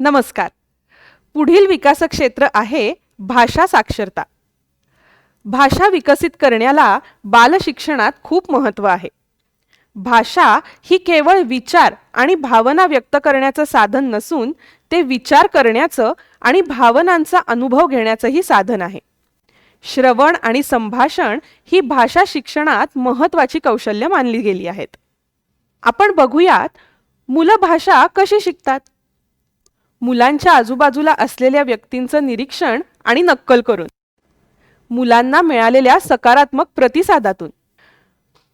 नमस्कार. पुढील विकास क्षेत्र आहे भाषा साक्षरता. भाषा विकसित करण्याला बालशिक्षणात खूप महत्त्व आहे. भाषा ही केवळ विचार आणि भावना व्यक्त करण्याचं साधन नसून ते विचार करण्याचं आणि भावनांचा अनुभव घेण्याचंही साधन आहे. श्रवण आणि संभाषण ही भाषा शिक्षणात महत्त्वाची कौशल्य मानली गेली आहेत. आपण बघूयात मुलं भाषा कशी शिकतात? मुलांच्या आजूबाजूला असलेल्या व्यक्तींचं निरीक्षण आणि नक्कल करून. मुलांना मिळालेल्या सकारात्मक प्रतिसादातून.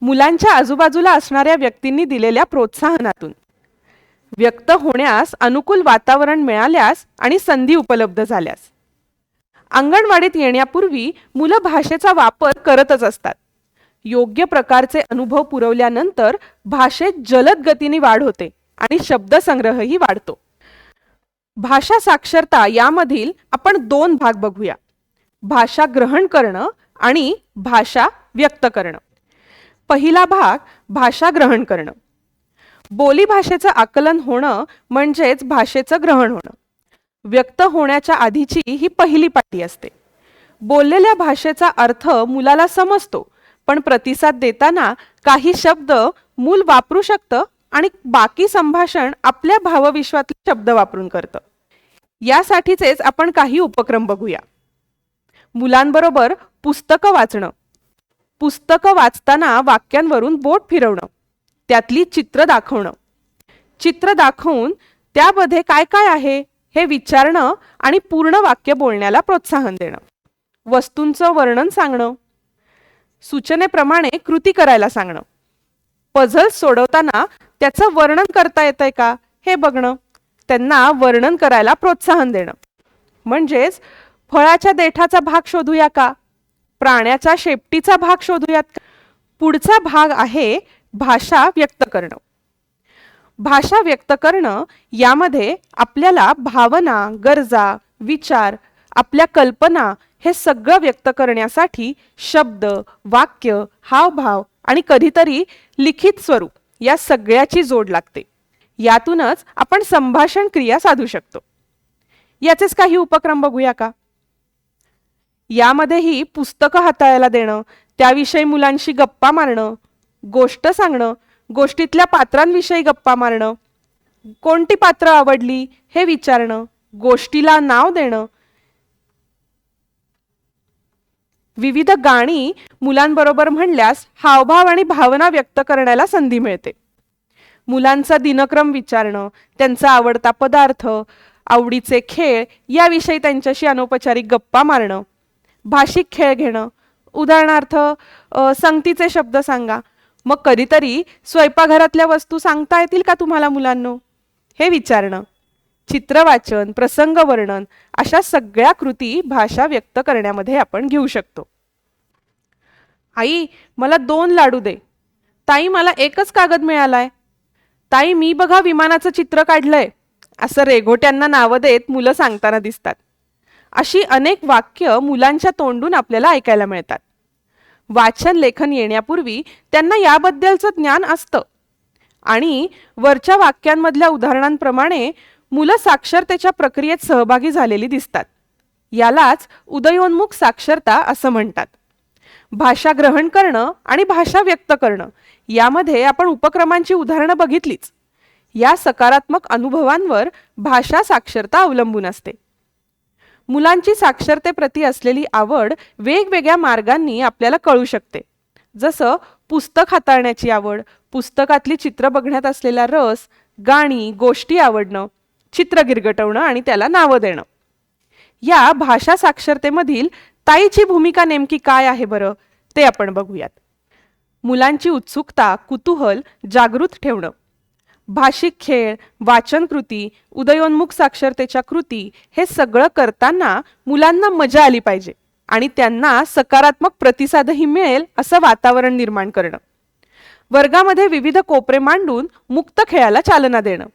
मुलांच्या आजूबाजूला असणाऱ्या व्यक्तींनी दिलेल्या प्रोत्साहनातून. व्यक्त होण्यास अनुकूल वातावरण मिळाल्यास आणि संधी उपलब्ध झाल्यास. अंगणवाडीत येण्यापूर्वी मुलं भाषेचा वापर करतच असतात. योग्य प्रकारचे अनुभव पुरवल्यानंतर भाषेत जलद गतीने वाढ होते आणि शब्दसंग्रहही वाढतो. भाषा साक्षरता यामधील आपण दोन भाग बघूया. भाषा ग्रहण करणं आणि भाषा व्यक्त करणं. पहिला भाग भाषा ग्रहण करणं. बोली भाषेचं आकलन होणं म्हणजेच भाषेचं ग्रहण होणं. व्यक्त होण्याच्या आधीची ही पहिली पाटी असते. बोललेल्या भाषेचा अर्थ मुलाला समजतो पण प्रतिसाद देताना काही शब्द मूल वापरू शकतं आणि बाकी संभाषण आपल्या भावविश्वातले शब्द वापरून करतं. यासाठीचेच आपण काही उपक्रम बघूया. मुलांबरोबर पुस्तकं वाचणं. पुस्तकं वाचताना वाक्यांवरून बोट फिरवणं. त्यातली चित्र दाखवणं. चित्र दाखवून त्यामध्ये काय काय आहे हे विचारणं आणि पूर्ण वाक्य बोलण्याला प्रोत्साहन देणं. वस्तूंचं वर्णन सांगणं. सूचनेप्रमाणे कृती करायला सांगणं. पझल सोडवताना त्याचं वर्णन करता येतंय का? हे बघणं. त्यांना वर्णन करायला प्रोत्साहन देणं. म्हणजेच फळाच्या देठाचा भाग शोधूया का? प्राण्याच्या शेपटीचा भाग शोधूयात का? पुढचा भाग आहे भाषा व्यक्त करणं. भाषा व्यक्त करणं यामध्ये आपल्याला भावना गरजा विचार आपल्या कल्पना हे सगळं व्यक्त करण्यासाठी शब्द वाक्य हावभाव आणि कधीतरी लिखित स्वरूप या सगळ्याची जोड लागते. यातूनच आपण संभाषण क्रिया साधू शकतो. याचेच काही उपक्रम बघूया का? यामध्येही पुस्तकं हाताळायला देणं त्याविषयी मुलांशी गप्पा मारणं गोष्ट सांगणं गोष्टीतल्या पात्रांविषयी गप्पा मारणं कोणती पात्र आवडली हे विचारणं गोष्टीला नाव देणं विविध गाणी मुलांबरोबर म्हणल्यास हावभाव आणि भावना व्यक्त करण्याला संधी मिळते. मुलांचा दिनक्रम विचारणं त्यांचा आवडता पदार्थ आवडीचे खेळ याविषयी त्यांच्याशी अनौपचारिक गप्पा मारणं भाषिक खेळ घेणं. उदाहरणार्थ संगतीचे शब्द सांगा. मग कधीतरी स्वयंपाकघरातल्या वस्तू सांगता येतील का तुम्हाला मुलांनो? हे विचारणं. चित्रवाचन प्रसंग वर्णन अशा सगळ्या कृती भाषा व्यक्त करण्यामध्ये आपण घेऊ शकतो. आई मला दोन लाडू दे. ताई मला एकच कागद मिळालाय. ताई मी बघा विमानाचं चित्र काढलंय. असं रेघोट्यांना नावं देत मुलं सांगताना दिसतात. अशी अनेक वाक्य मुलांच्या तोंडून आपल्याला ऐकायला मिळतात. वाचन लेखन येण्यापूर्वी त्यांना याबद्दलचं ज्ञान असतं. आणि वरच्या वाक्यांमधल्या उदाहरणांप्रमाणे मुलं साक्षरतेच्या प्रक्रियेत सहभागी झालेली दिसतात. यालाच उदयोन्मुख साक्षरता असं म्हणतात. भाषा ग्रहण करणं आणि भाषा व्यक्त करणं यामध्ये आपण उपक्रमांची उदाहरणं बघितलीच. या सकारात्मक अनुभवांवर भाषा साक्षरता अवलंबून असते. मुलांची साक्षरतेप्रती असलेली आवड वेगवेगळ्या मार्गांनी आपल्याला कळू शकते. जसं पुस्तक हाताळण्याची आवड पुस्तकातली चित्र बघण्यात असलेला रस गाणी गोष्टी आवडणं चित्र गिरगटवणं आणि त्याला नावं देणं. या भाषा साक्षरतेमधील ताईची भूमिका नेमकी काय आहे बरं ते आपण बघूयात. मुलांची उत्सुकता कुतूहल जागृत ठेवणं. भाषिक खेळ वाचन कृती उदयोन्मुख साक्षरतेच्या कृती हे सगळं करताना मुलांना मजा आली पाहिजे आणि त्यांना सकारात्मक प्रतिसादही मिळेल असं वातावरण निर्माण करणं. वर्गामध्ये विविध कोपरे मांडून मुक्त खेळाला चालना देणं.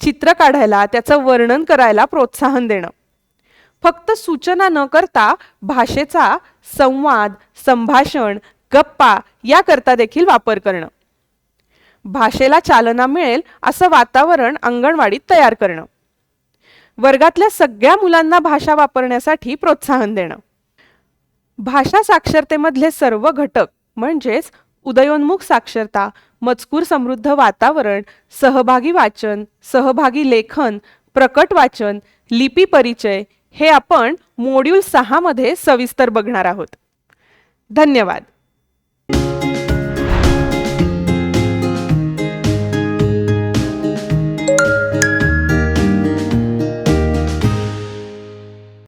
चित्र काढायला त्याचं वर्णन करायला प्रोत्साहन देणं. फक्त सूचना न करता भाषेचा संवाद संभाषण गप्पा याकरता देखील वापर करणं. भाषेला चालना मिळेल असं वातावरण अंगणवाडीत तयार करणं. वर्गातल्या सगळ्या मुलांना भाषा वापरण्यासाठी प्रोत्साहन देणं. भाषा साक्षरतेमधले सर्व घटक म्हणजेच उदयोन्मुख साक्षरता मजकूर समृद्ध वातावरण सहभागी वाचन सहभागी लेखन प्रकट वाचन लिपी परिचय हे आपण मॉड्यूल सहामध्ये सविस्तर बघणार आहोत. धन्यवाद.